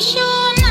শোনা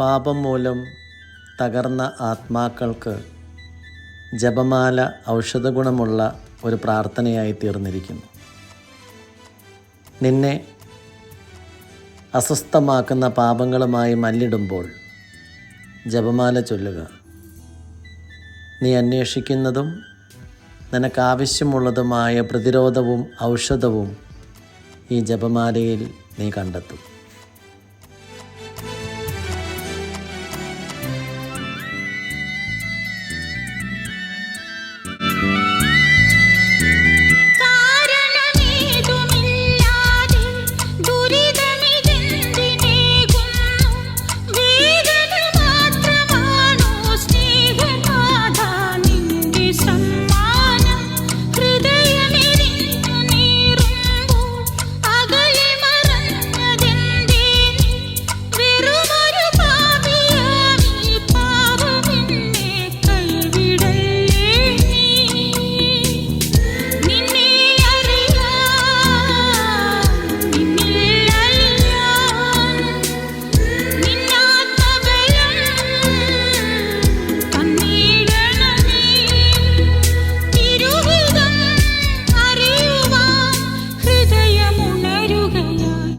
പാപം മൂലം തകർന്ന ആത്മാക്കൾക്ക് ജപമാല ഔഷധഗുണമുള്ള ഒരു പ്രാർത്ഥനയായി തീർന്നിരിക്കുന്നു. നിന്നെ അസ്വസ്ഥമാക്കുന്ന പാപങ്ങളുമായി മല്ലിടുമ്പോൾ ജപമാല ചൊല്ലുക. നീ അന്വേഷിക്കുന്നതും നിനക്കാവശ്യമുള്ളതുമായ പ്രതിരോധവും ഔഷധവും ഈ ജപമാലയിൽ നീ കണ്ടെത്തും.